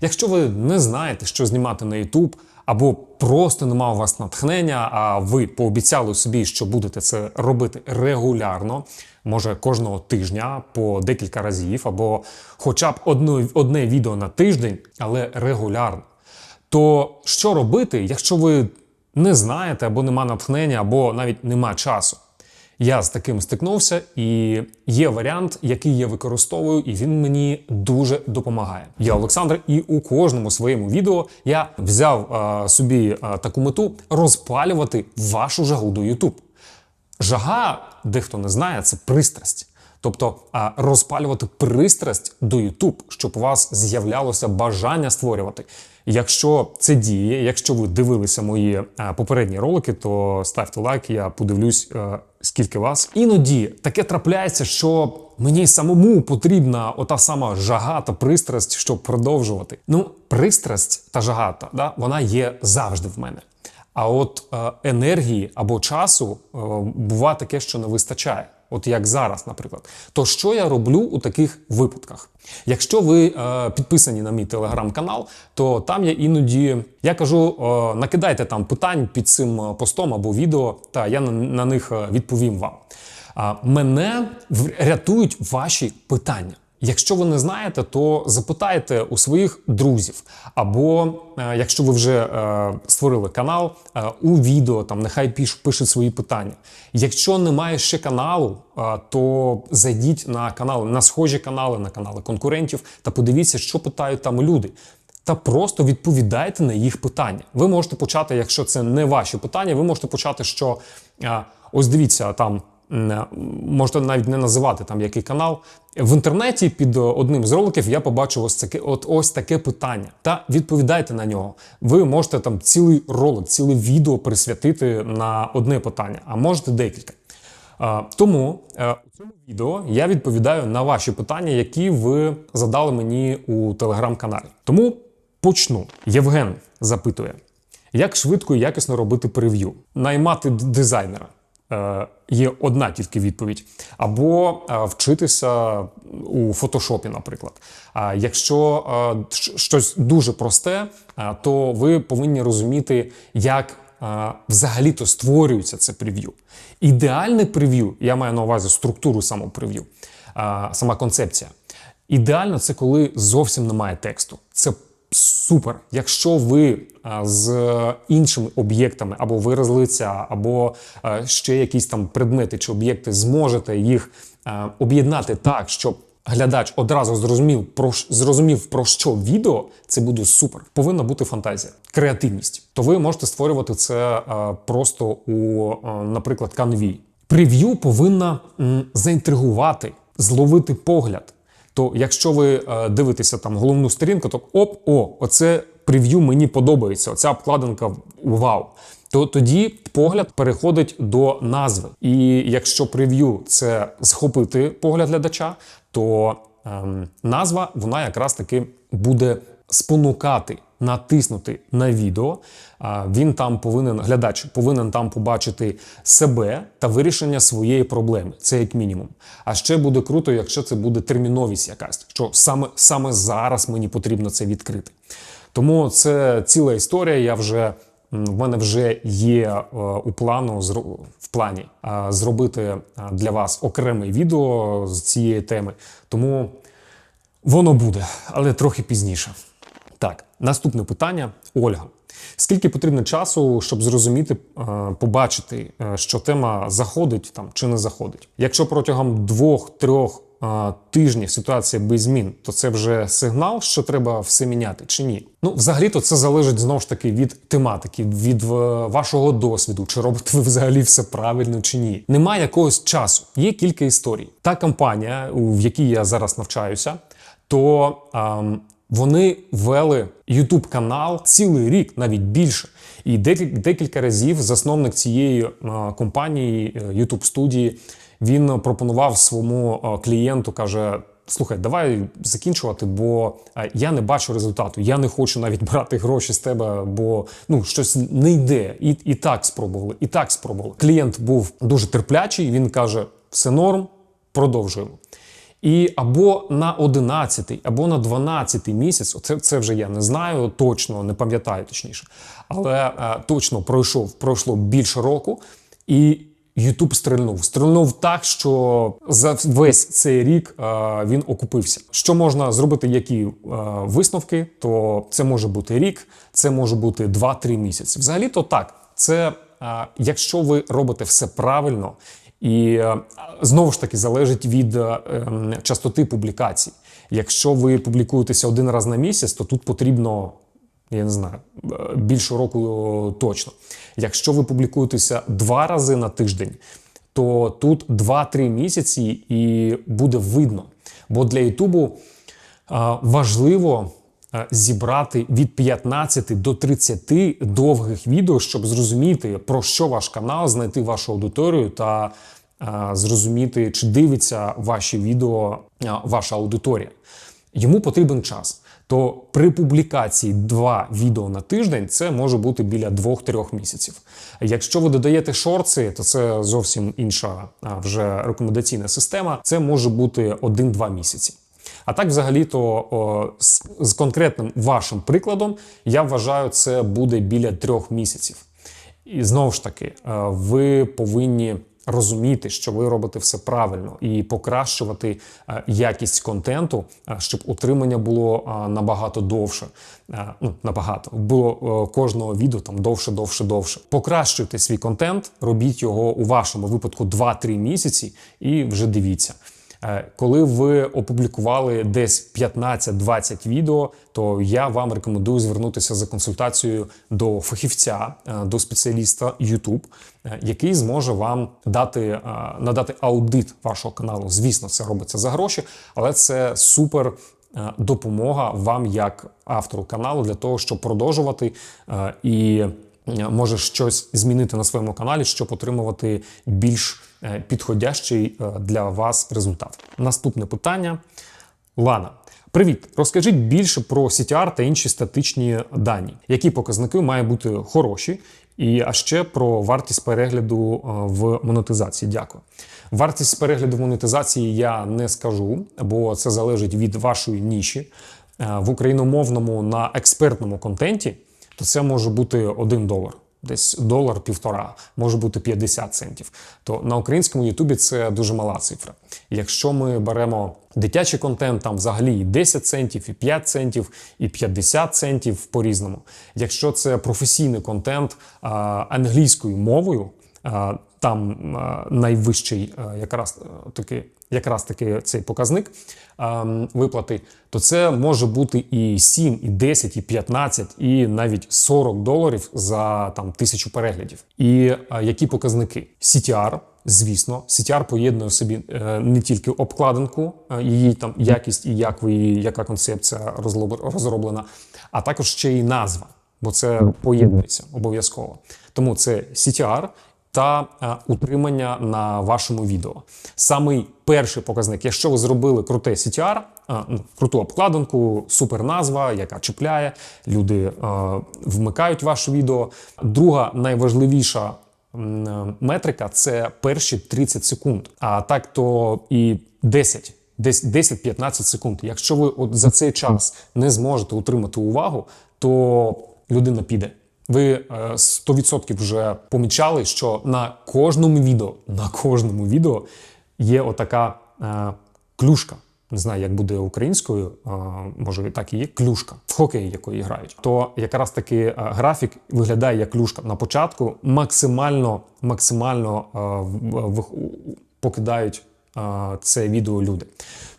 Якщо ви не знаєте, що знімати на YouTube, або просто нема у вас натхнення, а ви пообіцяли собі, що будете це робити регулярно, може кожного тижня по декілька разів, або хоча б одне, одне відео на тиждень, але регулярно. То що робити, якщо ви не знаєте, або нема натхнення, або навіть нема часу? Я з таким стикнувся, і є варіант, який я використовую, і він мені дуже допомагає. Я Олександр, і у кожному своєму відео я взяв а, собі а, таку мету розпалювати вашу жагу до YouTube. Жага, дехто не знає, це пристрасть. Тобто а, розпалювати пристрасть до YouTube, щоб у вас з'являлося бажання створювати. Якщо це діє, якщо ви дивилися мої попередні ролики, то ставте лайк, я подивлюсь, скільки вас. Іноді таке трапляється, що мені самому потрібна ота сама жага та пристрасть, щоб продовжувати. Ну, пристрасть та жага, та, да, вона є завжди в мене. А от е, енергії або часу е, буває таке, що не вистачає. От як зараз, наприклад. То що я роблю у таких випадках? Якщо ви е, підписані на мій телеграм-канал, то там я іноді я кажу: е, накидайте там питань під цим е, постом або відео, та я на, на них е, відповім вам. Е, мене рятують ваші питання. Якщо ви не знаєте, то запитайте у своїх друзів, або е, якщо ви вже е, створили канал, е, у відео там нехай піш, пишуть свої питання. Якщо немає ще каналу, е, то зайдіть на канали, на схожі канали, на канали конкурентів та подивіться, що питають там люди. Та просто відповідайте на їх питання. Ви можете почати, якщо це не ваші питання, ви можете почати, що е, ось дивіться там. М, Можете навіть не називати там який канал. В інтернеті під одним з роликів я побачив ось таке, от ось таке питання. Та відповідайте на нього. Ви можете там цілий ролик, ціле відео присвятити на одне питання, а можете декілька. Е, Тому е, у цьому відео я відповідаю на ваші питання, які ви задали мені у телеграм-каналі. Тому почну. Євген запитує: як швидко і якісно робити прев'ю? Наймати дизайнера. Е, Є одна тільки відповідь, або е, вчитися у фотошопі, наприклад. Якщо е, щось дуже просте, то ви повинні розуміти, як взагалі-то створюється це прев'ю. Ідеальне прев'ю, я маю на увазі структуру самого прев'ю, сама концепція. Ідеально це коли зовсім немає тексту. Це супер. Якщо ви з іншими об'єктами або вираз лиця, або ще якісь там предмети чи об'єкти зможете їх об'єднати так, щоб глядач одразу зрозумів про зрозумів про що відео, це буде супер. Повинна бути фантазія, креативність. То ви можете створювати це просто у, наприклад, канві. Прев'ю повинна заінтригувати, зловити погляд. То якщо ви е, дивитеся там головну сторінку, то оп, о, оце прев'ю мені подобається. Оця обкладинка вау. То тоді погляд переходить до назви. І якщо прев'ю це схопити погляд глядача, то ем, назва вона якраз таки буде спонукати, натиснути на відео. Він там повинен, глядач повинен там побачити себе та вирішення своєї проблеми. Це як мінімум. А ще буде круто, якщо це буде терміновість якась, що саме, саме зараз мені потрібно це відкрити. Тому це ціла історія. Я вже в мене вже є е, у плану в плані зробити для вас окреме відео з цієї теми. Тому Воно буде, але трохи пізніше. Так, наступне питання. Ольга. Скільки потрібно часу, щоб зрозуміти, е, побачити, е, що тема заходить там чи не заходить? Якщо протягом двох-трьох е, тижнів ситуація без змін, то це вже сигнал, що треба все міняти чи ні? Ну, взагалі-то це залежить знову ж таки від тематики, від вашого досвіду, чи робите ви взагалі все правильно чи ні. Немає якогось часу. Є кілька історій. Та компанія, в якій я зараз навчаюся, то ем, вони вели youtube канал цілий рік, навіть більше. І декілька, разів засновник цієї е, компанії е, youtube студії він пропонував своєму е, клієнту, каже. Слухай, давай закінчувати, бо я не бачу результату. Я не хочу навіть брати гроші з тебе, бо ну щось не йде. І, і так спробували, і так спробували. Клієнт був дуже терплячий. Він каже: все норм, продовжуємо. І або на 11, або на 12 місяць, це, це вже я не знаю точно, не пам'ятаю точніше, але е, точно пройшов пройшло більше року, і Ютуб стрельнув. Стрельнув так, що за весь цей рік е, він окупився. Що можна зробити, які е, висновки? То це може бути рік, це може бути 2-3 місяці. Взагалі, то так. Це е, якщо ви робите все правильно. І е, знову ж таки залежить від е, ем, частоти публікацій. Якщо ви публікуєтеся один раз на місяць, то тут потрібно, я не знаю, е, більше року точно. Якщо ви публікуєтеся два рази на тиждень, то тут 2-3 місяці і буде видно. Бо для Ютубу важливо зібрати від 15 до 30 довгих відео, щоб зрозуміти, про що ваш канал, знайти вашу аудиторію та е, зрозуміти, чи дивиться ваші відео е, ваша аудиторія. Йому потрібен час. То при публікації два відео на тиждень це може бути біля 2-3 місяців. Якщо ви додаєте шорти, то це зовсім інша вже рекомендаційна система. Це може бути 1-2 місяці. А так, взагалі-то з, конкретним вашим прикладом, я вважаю, це буде біля трьох місяців. І знову ж таки, е, ви повинні розуміти, що ви робите все правильно, і покращувати е, якість контенту, е, щоб утримання було набагато довше. Ну, набагато було кожного відео там довше, довше, довше. Покращуйте свій контент, робіть його у вашому випадку 2-3 місяці, і вже дивіться. Е, Коли ви опублікували десь 15-20 відео, то я вам рекомендую звернутися за консультацією до фахівця, е, до спеціаліста YouTube, е, який зможе вам дати надати аудит вашого каналу. Звісно, це робиться за гроші, але це супер. Допомога вам як автору каналу для того, щоб продовжувати і може щось змінити на своєму каналі, щоб отримувати більш е, підходящий е, для вас результат. Наступне питання. Лана. Привіт, розкажіть більше про CTR та інші статичні дані, які показники мають бути хороші, і а ще про вартість перегляду е, в монетизації. Дякую. Вартість перегляду в монетизації я не скажу, бо це залежить від вашої ніші. Е, В україномовному на експертному контенті то це може бути 1 долар. Десь долар півтора, може бути 50 центів. То на українському Ютубі це дуже мала цифра. Якщо ми беремо дитячий контент, там взагалі і 10 центів, і 5 центів, і 50 центів по-різному. Якщо це професійний контент а, англійською мовою, там найвищий якраз а, таки, якраз таки цей показник а, виплати, то це може бути і 7, і 10, і 15, і навіть 40 доларів за там тисячу переглядів. І а, які показники? CTR, звісно, CTR поєднує в собі е, не тільки обкладинку, е, її там якість і як ви яка концепція розроблена, а також ще й назва, бо це поєднується обов'язково. Тому це CTR та е, утримання на вашому відео. Самий перший показник, якщо ви зробили круте CTR, ну, круту обкладинку, супер назва, яка чіпляє, люди е, вмикають ваше відео. Друга найважливіша е, метрика це перші 30 секунд. А так то і 10. Десь 10-15 секунд. Якщо ви от за цей час не зможете утримати увагу, то людина піде. Ви е, 100% вже помічали, що на кожному відео, на кожному відео є отака е, клюшка. Не знаю, як буде українською, е, може так і є клюшка в хокеї, якої грають. То якраз таки е, графік виглядає як клюшка. На початку максимально, максимально е, покидають е, це відео люди.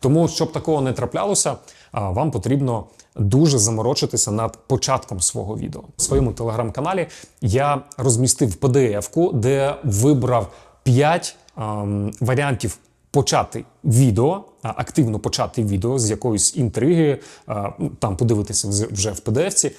Тому, щоб такого не траплялося, е, вам потрібно дуже заморочитися над початком свого відео. В своєму телеграм-каналі я розмістив PDF-ку, де вибрав 5 ем, варіантів почати відео, активно почати відео з якоїсь інтриги, а, ну, там подивитися вже в PDF-ці,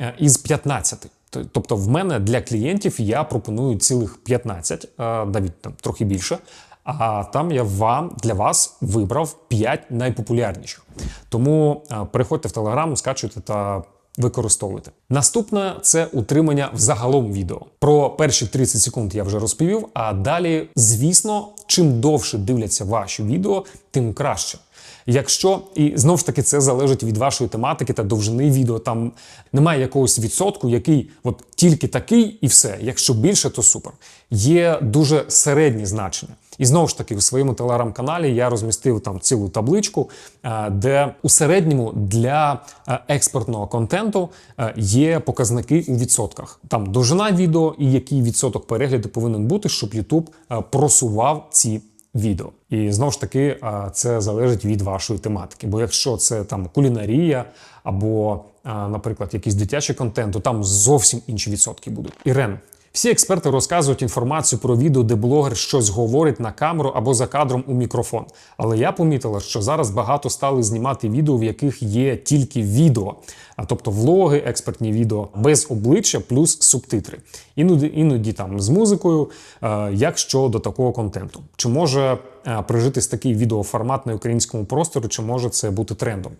е, із 15. Тобто, в мене для клієнтів я пропоную цілих 15, навіть там трохи більше. А там я вам для вас вибрав 5 найпопулярніших. Тому а, переходьте в телеграм, скачуйте та використовуйте. Наступне це утримання взагалом відео. Про перші 30 секунд я вже розповів. А далі, звісно, чим довше дивляться ваші відео, тим краще. Якщо і знову ж таки це залежить від вашої тематики та довжини відео, там немає якогось відсотку, який от тільки такий і все. Якщо більше, то супер. Є дуже середні значення. І знову ж таки, у своєму телеграм-каналі я розмістив там цілу табличку, е, де у середньому для е, експортного контенту е, є показники у відсотках. Там довжина відео і який відсоток перегляду повинен бути, щоб YouTube просував ці відео. І знову ж таки, це залежить від вашої тематики. Бо якщо це там кулінарія або, наприклад, якийсь дитячий контент, то там зовсім інші відсотки будуть. Ірен, всі експерти розказують інформацію про відео, де блогер щось говорить на камеру або за кадром у мікрофон. Але я помітила, що зараз багато стали знімати відео, в яких є тільки відео, а тобто влоги, експертні відео без обличчя плюс субтитри. Іноді, іноді там з музикою. Е, Як щодо такого контенту, чи може е, прижитись такий відеоформат на українському просторі, чи може це бути трендом?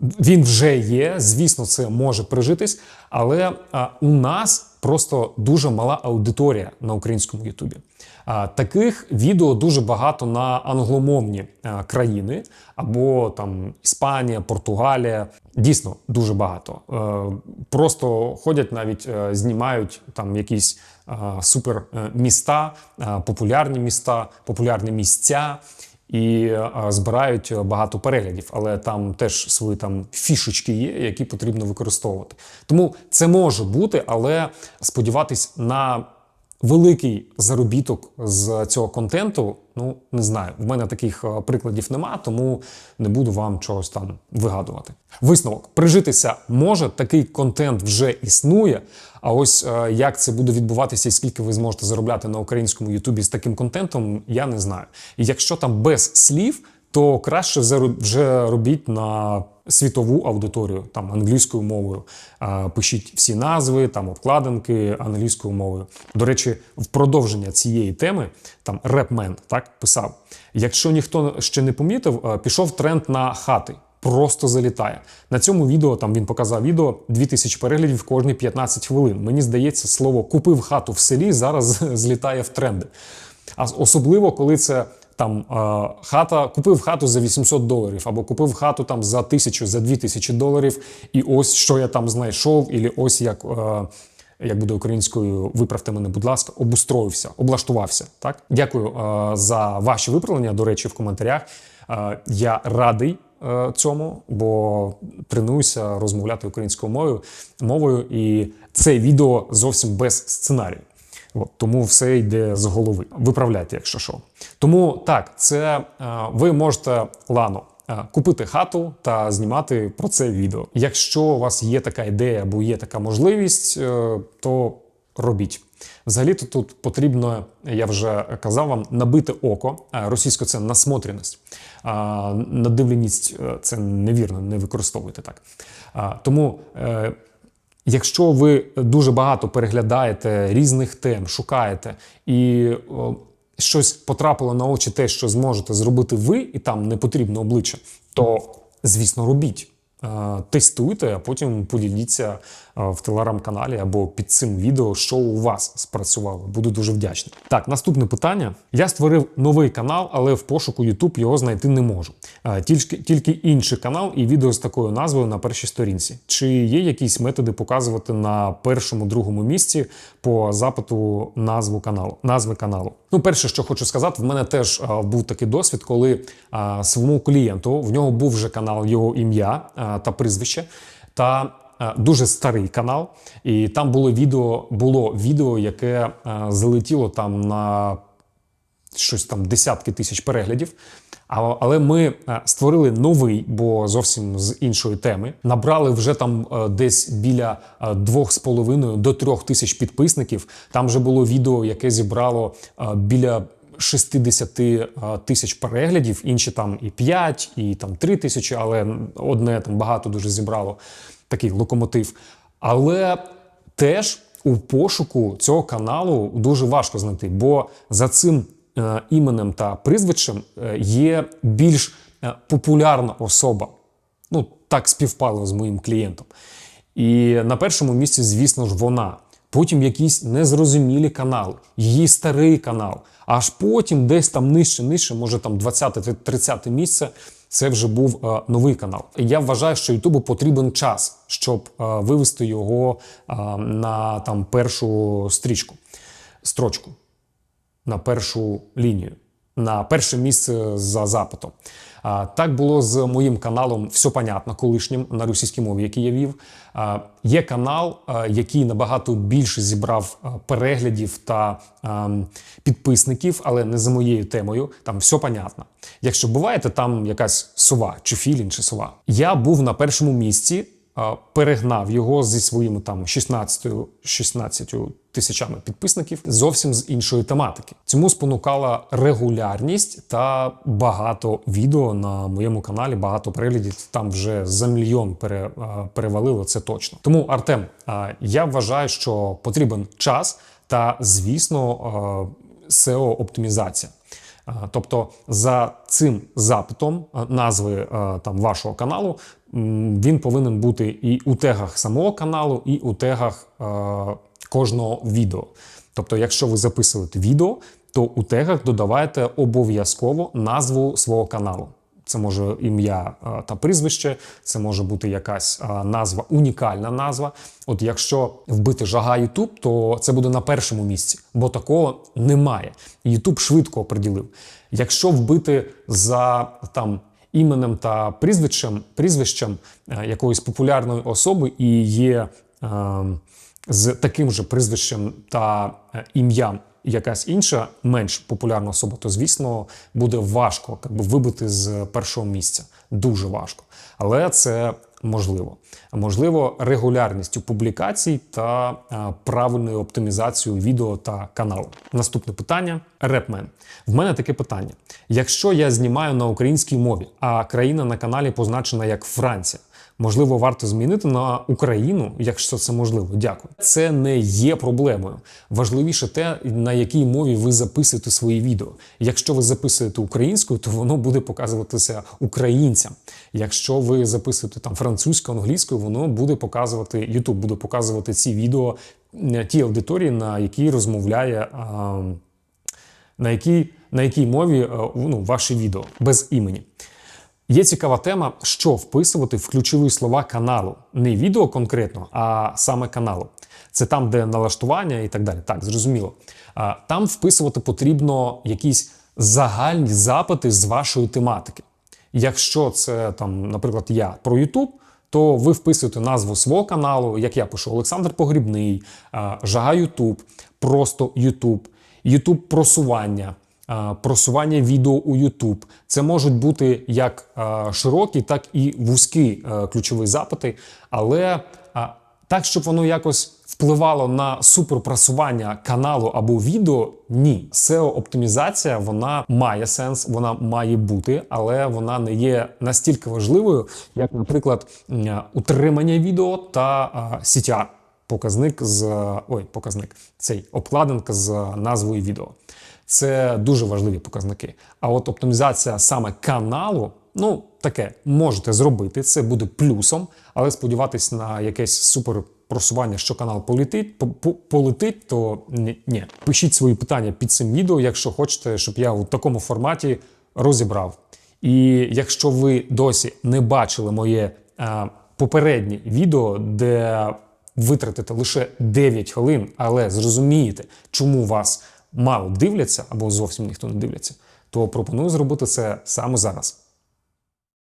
Він вже є, звісно, це може прижитись, але а, у нас просто дуже мала аудиторія на українському Ютубі. А, таких відео дуже багато на англомовні а, країни або там Іспанія, Португалія. Дійсно дуже багато. Е, просто ходять навіть е, знімають там якісь е, супер е, міста, е, популярні міста, популярні місця і е, збирають багато переглядів, але там теж свої там фішечки є, які потрібно використовувати. Тому це може бути, але сподіватись на великий заробіток з цього контенту. Ну не знаю. В мене таких е, прикладів нема, тому не буду вам чогось там вигадувати. Висновок прижитися може, такий контент вже існує. А ось е, як це буде відбуватися і скільки ви зможете заробляти на українському Ютубі з таким контентом, я не знаю. І якщо там без слів, то краще вже робіть на світову аудиторію, там англійською мовою. Пишіть всі назви, там обкладинки англійською мовою. До речі, в продовження цієї теми там репмен так писав: якщо ніхто ще не помітив, е, пішов тренд на хати. Просто залітає. На цьому відео там він показав відео 2000 переглядів кожні 15 хвилин. Мені здається, слово купив хату в селі зараз злітає в тренди. А особливо, коли це там е, хата, купив хату за 800 доларів, або купив хату там за тисячу, за дві тисячі доларів, і ось що я там знайшов, і ось як. Е, як буде українською, виправте мене, будь ласка, обустроївся, облаштувався. Так, дякую е, за ваші виправлення. До речі, в коментарях. Е, я радий цьому, бо тренуюся розмовляти українською мовою мовою, і це відео зовсім без сценарію. От, тому все йде з голови. Виправляйте, якщо що. Тому так, це е, ви можете лано. е, Купити хату та знімати про це відео. Якщо у вас є така ідея або є така можливість, е, то робіть. Взагалі-то тут потрібно, я вже казав вам, набити око. Е, Російською це насмотреність. Надивленість е, це невірно, не використовуйте так. Тому е, Якщо ви дуже багато переглядаєте різних тем, шукаєте і щось потрапило на очі, те, що зможете зробити ви, і там не потрібно обличчя, то звісно робіть. Е, Тестуйте, а потім поділіться е, в телеграм-каналі або під цим відео, що у вас спрацювало. Буду дуже вдячний. Так, наступне питання. Я створив новий канал, але в пошуку YouTube його знайти не можу. Е, Тільки, тільки інший канал і відео з такою назвою на першій сторінці. Чи є якісь методи показувати на першому, другому місці по запиту назву каналу, назви каналу? Ну, перше, що хочу сказати, в мене теж був такий досвід, коли своєму клієнту в нього був вже канал, його ім'я та прізвище. Та е, дуже старий канал, і там було відео, було відео, яке е, залетіло там на щось там десятки тисяч переглядів. Але ми е, створили новий, бо зовсім з іншої теми. Набрали вже там десь біля е, 2,5 до 3 тисяч підписників. Там вже було відео, яке зібрало біля 60 е, тисяч переглядів, інші там і 5, і там 3 тисячі, але одне там багато дуже зібрало такий локомотив. Але теж у пошуку цього каналу дуже важко знайти, бо за цим е, іменем та прізвищем е, є більш популярна особа. Ну, так співпало з моїм клієнтом. І на першому місці, звісно ж, вона. Потім якісь незрозумілі канали, її старий канал. Аж потім, десь там нижче, нижче, може там 20-30 місце, це вже був е, новий канал. Я вважаю, що Ютубу потрібен час, щоб е, вивести його е, на там першу стрічку, строчку, на першу лінію, на перше місце за запитом. Так було з моїм каналом Все понятно, колишнім на російській мові, який я вів. Є канал, який набагато більше зібрав переглядів та підписників, але не за моєю темою. Там все понятно. Якщо буваєте, там якась сова, чи філін, чи сова. Я був на першому місці. Перегнав його зі своїми там 16, 16 тисячами підписників зовсім з іншої тематики. Цьому спонукала регулярність та багато відео на моєму каналі, багато переглядів. Там вже за мільйон пере, перевалило це точно. Тому Артем, я вважаю, що потрібен час та, звісно, SEO оптимізація. Тобто за цим запитом назви там вашого каналу він повинен бути і у тегах самого каналу, і у тегах кожного відео. Тобто, якщо ви записуєте відео, то у тегах додавайте обов'язково назву свого каналу. Це може ім'я е, та прізвище, це може бути якась е, назва, унікальна назва. От якщо вбити жага YouTube, то це буде на першому місці, бо такого немає. YouTube швидко оприділив. Якщо вбити за там іменем та прізвищем, прізвищем е, якоїсь популярної особи і є е, з таким же прізвищем та е, ім'ям якась інша менш популярна особа, то звісно буде важко якби, вибити з першого місця. Дуже важко. Але це можливо. Можливо, регулярністю публікацій та а, правильною оптимізацією відео та каналу. Наступне питання: Репмен. В мене таке питання: якщо я знімаю на українській мові, а країна на каналі позначена як Франція. Можливо, варто змінити на Україну, якщо це можливо. Дякую. Це не є проблемою. Важливіше те, на якій мові ви записуєте свої відео. Якщо ви записуєте українською, то воно буде показуватися українцям. Якщо ви записуєте там французькою, англійською, воно буде показувати YouTube буде показувати ці відео е, тій аудиторії, на якій розмовляє. А, на якій, на якій мові е, ну, ваші відео без імені. Є цікава тема, що вписувати в ключові слова каналу. Не відео конкретно, а саме каналу. Це там, де налаштування і так далі. Так, зрозуміло. Там вписувати потрібно якісь загальні запити з вашої тематики. Якщо це там, наприклад, я про YouTube, то ви вписуєте назву свого каналу, як я пишу Олександр Погрібний, Жага YouTube, просто YouTube, YouTube просування. А, Просування відео у YouTube. Це можуть бути як широкі, так і вузькі ключові запити, але так, щоб воно якось впливало на суперпросування каналу або відео, ні. SEO-оптимізація вона має сенс, вона має бути, але вона не є настільки важливою, як, наприклад, утримання відео та CTR. Показник з ой, показник цей обкладинка з назвою відео. Це дуже важливі показники. А от оптимізація саме каналу, ну таке можете зробити. Це буде плюсом, але сподіватись на якесь супер просування, що канал полетить, по- по- полетить, то ні, ні. Пишіть свої питання під цим відео, якщо хочете, щоб я у такому форматі розібрав. І якщо ви досі не бачили моє е, попереднє відео, де витратите лише 9 хвилин, але зрозумієте, чому вас мало дивляться або зовсім ніхто не дивляться, то пропоную зробити це саме зараз.